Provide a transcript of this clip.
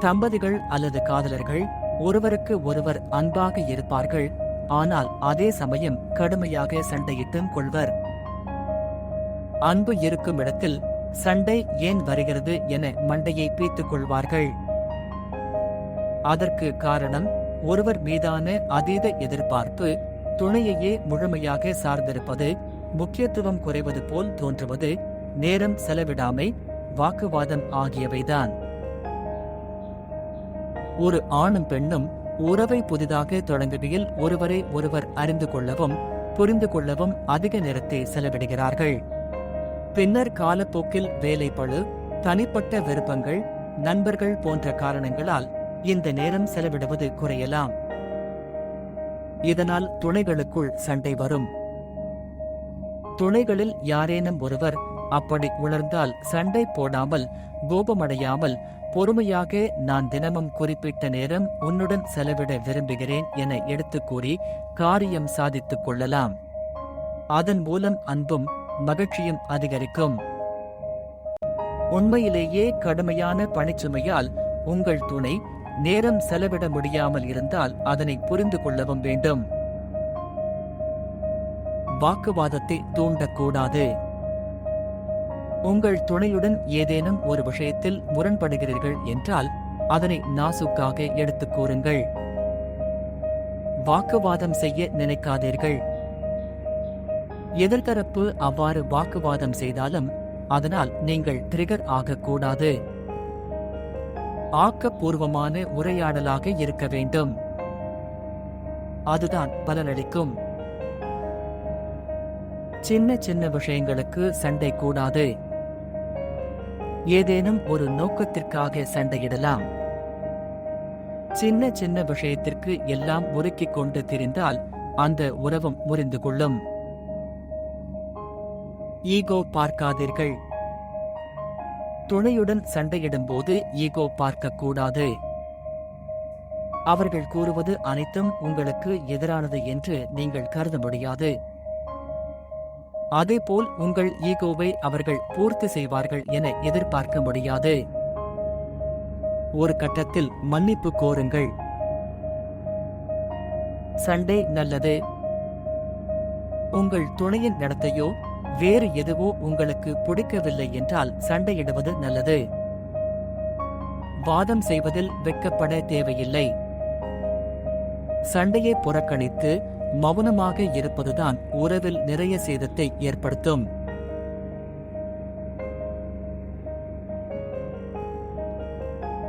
தம்பதிகள் அல்லது காதலர்கள் ஒருவருக்கு ஒருவர் அன்பாக இருப்பார்கள் ஆனால் அதே சமயம் கடுமையாக சண்டையிட்டும் கொள்வர். அன்பு இருக்கும் இடத்தில் சண்டை ஏன் வருகிறது என மண்டையை பீத்துக் கொள்வார்கள். அதற்கு காரணம் ஒருவர் மீதான அதீத எதிர்பார்ப்பு துணையையே முழுமையாக சார்ந்திருப்பது முக்கியத்துவம் குறைவது போல் தோன்றுவது நேரம் செலவிடாமை வாக்குவாதம் ஆகியவைதான். ஒரு ஆணும் பெண்ணும் உறவை புதிதாக தொடங்குகையில் ஒருவரை ஒருவர் அறிந்து கொள்ளவும் புரிந்து கொள்ளவும் அதிக நேரத்தை செலவிடுகிறார்கள். பின்னர் காலப்போக்கில் வேலைப்பழு தனிப்பட்ட விருப்பங்கள் நண்பர்கள் போன்ற காரணங்களால் இந்த நேரம் செலவிடுவது குறையலாம். இதனால் துணைகளுக்குள் சண்டை வரும். துணைகளில் யாரேனும் ஒருவர் அப்படி உணர்ந்தால் சண்டை போடாமல் கோபமடையாமல் பொறுமையாக நான் தினமும் குறிப்பிட்ட நேரம் உன்னுடன் செலவிட விரும்புகிறேன் என எடுத்துக் கூறி காரியம் சாதித்துக் கொள்ளலாம். அதன் மூலம் அன்பும் மகிழ்ச்சியும் அதிகரிக்கும். உண்மையிலேயே கடுமையான பணிச்சுமையால் உங்கள் துணை நேரம் செலவிட முடியாமல் இருந்தால் அதனை புரிந்து கொள்ளவும் வேண்டும். வாக்குவாதத்தை தூண்டக்கூடாது. உங்கள் துணையுடன் ஏதேனும் ஒரு விஷயத்தில் முரண்படுகிறீர்கள் என்றால் அதனை நாசுக்காக எடுத்துக் கூறுங்கள். வாக்குவாதம் செய்ய நினைக்காதீர்கள். எதிர்த்தரப்பு அவ்வாறு வாக்குவாதம் செய்தாலும் அதனால் நீங்கள் ட்ரிகர் ஆகக்கூடாது. ஆக்கப்பூர்வமான உரையாடலாக இருக்க வேண்டும். அதுதான் பலனளிக்கும். சின்ன சின்ன விஷயங்களுக்கு சண்டை கூடாது. ஏதேனும் ஒரு நோக்கத்திற்காக சண்டையிடலாம். சின்ன சின்ன விஷயத்திற்கு எல்லாம் முறுக்கிக் கொண்டு திரிந்தால் அந்த உறவும் முறிந்து கொள்ளும். ஈகோ பார்க்காதீர்கள். துணையுடன் சண்டையிடும் போது ஈகோ பார்க்கக்கூடாது. அவர்கள் கூறுவது அனைத்தும் உங்களுக்கு எதிரானது என்று நீங்கள் கருத முடியாது. அதேபோல் உங்கள் ஈகோவை அவர்கள் பூர்த்தி செய்வார்கள் என எதிர்பார்க்க முடியாது. ஒரு கட்டத்தில் மன்னிப்பு கோருங்கள். சண்டை நல்லது. உங்கள் துணையின் நடத்தையோ வேறு எதுவோ உங்களுக்கு பிடிக்கவில்லை என்றால் சண்டையிடுவது நல்லது. வாதம் செய்வதில் வெட்கப்பட தேவையில்லை. சண்டையை புறக்கணித்து மௌனமாக இருப்பதுதான் உறவில் நிறைய சேதத்தை ஏற்படுத்தும்.